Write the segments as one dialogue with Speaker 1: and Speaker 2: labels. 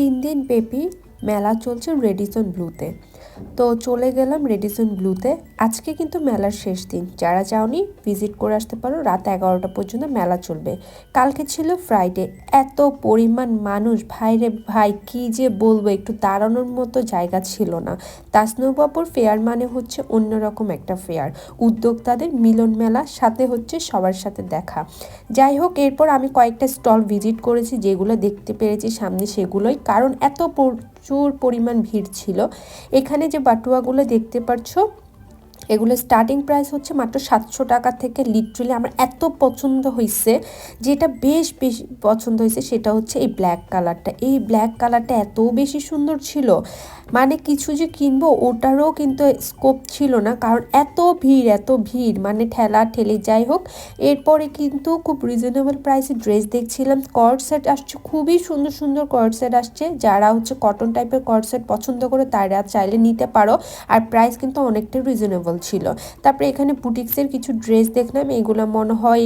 Speaker 1: তিন দিন ব্যাপী মেলা চলছে রেডিসন ব্লুতে। তো চলে গেলাম রেডিসন ব্লুতে আজকে কিন্তু মেলার শেষ দিন। যারা যাওনি ভিজিট করে আসতে পারো। রাত এগারোটা পর্যন্ত মেলা চলবে। কালকে ছিল ফ্রাইডে এত পরিমাণ মানুষ ভাইরে ভাই, কি যে বলব, একটু দাঁড়ানোর মতো জায়গা ছিল না। তাসনুবাবুর ফেয়ার মানে হচ্ছে অন্যরকম একটা ফেয়ার। উদ্যোক্তাদের মিলন মেলা, সাথে হচ্ছে সবার সাথে দেখা। যাই হোক, এরপর আমি কয়েকটা স্টল ভিজিট করেছি, যেগুলো দেখতে পেরেছি সামনে সেগুলোই। কারণ এত প্রচুর পরিমাণ ভিড় ছিল। এখানে যে বাটুয়াগুলো দেখতে পাচ্ছ এগুলো স্টার্টিং প্রাইস হচ্ছে মাত্র সাতশো টাকা থেকে লিটারেলি আমার এত পছন্দ হয়েছে যেটা বেশ, বেশি পছন্দ হয়েছে সেটা হচ্ছে এই ব্ল্যাক কালারটা এই ব্ল্যাক কালারটা এত বেশি সুন্দর ছিল মানে কিছু যে কিনবো ওটারও কিন্তু স্কোপ ছিল না, কারণ এত ভিড় এত ভিড় মানে ঠেলা ঠেলে যাই হোক, এরপরে কিন্তু খুব রিজনেবল প্রাইসে ড্রেস দেখছিলাম কর্ড সেট আসছে, খুবই সুন্দর সুন্দর কর্ড সেট আসছে, যারা হচ্ছে কটন টাইপের কর্ড সেট পছন্দ করে তারা চাইলে নিতে পারো, আর প্রাইস কিন্তু অনেকটাই রিজনেবল ছিল। তারপরে এখানে বুটিক্সের কিছু ড্রেস দেখলাম এগুলো মনে হয়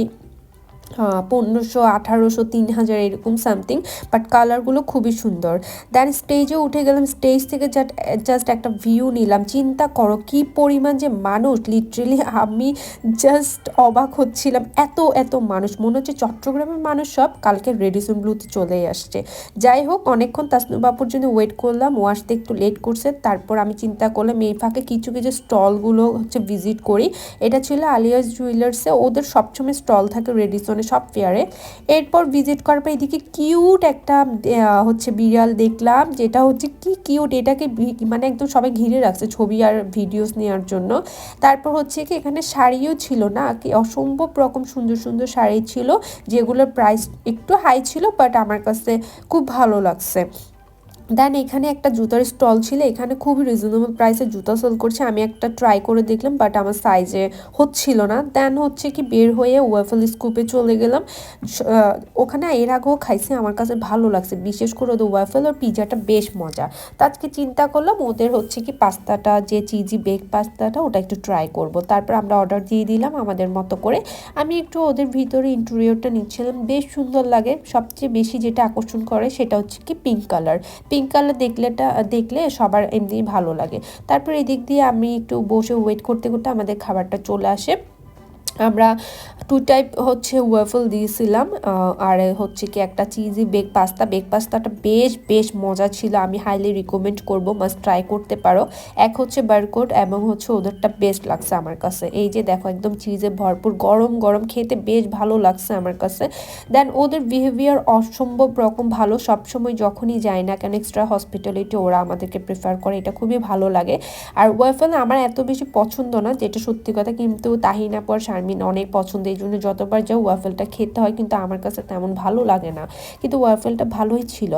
Speaker 1: পনেরোশো, আঠারোশো, তিন হাজার, এরকম সামথিং বাট কালারগুলো খুবই সুন্দর। দেন স্টেজে উঠে গেলাম স্টেজ থেকে জাস্ট একটা ভিউ নিলাম। চিন্তা করো কি পরিমাণ যে মানুষ লিটারেলি আমি জাস্ট অবাক হচ্ছিলাম। এত এত মানুষ। মনে হচ্ছে চট্টগ্রামের মানুষ সব কালকে রেডিসন ব্লুতে চলে আসছে। যাই হোক, অনেকক্ষণ তাসনুবাপুর জন্য ওয়েট করলাম। ও আসতে একটু লেট করছে। তারপর আমি চিন্তা করলাম, এই ফাঁকে কিছু কিছু স্টলগুলো হচ্ছে ভিজিট করি। এটা ছিল আলিয়াস জুয়েলার্সে ওদের সবসময় স্টল থাকে রেডিসনে সব ফেয়ারে এরপর ভিজিট করার পর এদিকে কিউট একটা হচ্ছে বিড়াল দেখলাম, যেটা হচ্ছে কি কিউট এটাকে মানে একদম সবাই ঘিরে রাখছে ছবি আর ভিডিওস নেওয়ার জন্য। তারপর হচ্ছে কি এখানে শাড়িও ছিল না, কি অসম্ভব রকম সুন্দর সুন্দর শাড়ি ছিল, যেগুলোর প্রাইস একটু হাই ছিল বাট আমার কাছে খুব ভালো লাগছে। দেন এখানে একটা জুতার স্টল ছিল, এখানে খুবই রিজনেবল প্রাইসে জুতা সেল করছে, আমি একটা ট্রাই করে দেখলাম বাট আমার সাইজে হচ্ছিল না। দেন হচ্ছে কি, বের হয়ে ওয়েফল স্কুপে চলে গেলাম। ওখানে এর আগেও খাইছি, আমার কাছে ভালো লাগছে, বিশেষ করে ওদের ওয়েফেল আর পিজাটা বেশ মজা। তা আজকে চিন্তা করলাম, ওদের হচ্ছে কি পাস্তাটা, যে চিজি বেক পাস্তাটা, ওটা একটু ট্রাই করব। তারপর আমরা অর্ডার দিয়ে দিলাম আমাদের মতো করে। আমি একটু ওদের ভিতরে ইন্টেরিয়রটা নিচ্ছিলাম, বেশ সুন্দর লাগে। সবচেয়ে বেশি যেটা আকর্ষণ করে, সেটা হচ্ছে কি পিঙ্ক কালার পিঙ্ক কালার দেখলেটা, দেখলে সবার এমনি ভালো লাগে। তারপর এদিক দিয়ে আমি একটু বসে ওয়েট করতে করতে আমাদের খাবারটা চলে আসে। আমরা টু টাইপ হচ্ছে ওয়েফল দিয়েছিলাম আর হচ্ছে কি একটা চিজি বেগ পাস্তা বেগ পাস্তাটা বেশ বেশ মজা ছিল। আমি হাইলি রিকমেন্ড করব মাস্ট ট্রাই করতে পারো। এক হচ্ছে বারকোড এবং হচ্ছে ওদেরটা বেস্ট লাগছে আমার কাছে। এই যে দেখো, একদম চিজে ভরপুর, গরম গরম খেতে বেশ ভালো লাগছে আমার কাছে। দেন ওদের বিহেভিয়ার অসম্ভব রকম ভালো। সবসময় যখনই যায় না কেন এক্সট্রা হসপিটালিটি ওরা আমাদেরকে প্রেফার করে। এটা খুবই ভালো লাগে। আর ওয়েফেল আমার এত বেশি পছন্দ না, যেটা সত্যি কথা, কিন্তু তাহিনা পর শারমিন অনেক পছন্দ এই জন্য যতবার যাও ওয়াফেলটা খেতে হয়, কিন্তু আমার কাছে তেমন ভালো লাগে না। কিন্তু ওয়াফেলটা ভালোই ছিল।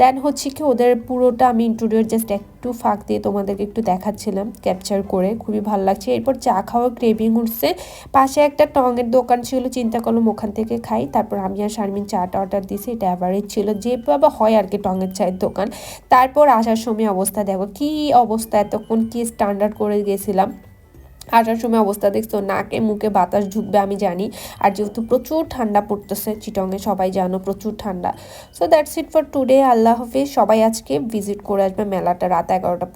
Speaker 1: দেন হচ্ছে কি, ওদের পুরোটা আমি ইন্টুরিয়র জাস্ট একটু ফাঁক দিয়ে তোমাদেরকে একটু দেখাচ্ছিলাম ক্যাপচার করে, খুবই ভালো লাগছে। এরপর চা খাওয়ার ক্রেভিং উঠছে পাশে একটা টঙের দোকান ছিল, চিন্তা করলাম ওখান থেকে খাই। তারপর আমি আর শারমিন চাটা অর্ডার দিয়েছি, এটা অ্যাভারেজ ছিল। যেভাবে হয় আর কি টঙের চায়ের দোকান। তারপর আসার সময় অবস্থা, দেখো কি অবস্থা, এতক্ষণ কি স্ট্যান্ডার্ড করে গেছিলাম। আসার সময় অবস্থা দেখছ? নাকে, মুখে বাতাস ঢুকবে, আমি জানি। আর যেহেতু প্রচুর ঠান্ডা পড়তেছে চিটংয়ে সবাই জানো প্রচুর ঠান্ডা। So that's it for today আল্লাহ হাফিজ। সবাই আজকে ভিজিট করে আসবে মেলাটা রাত এগারোটা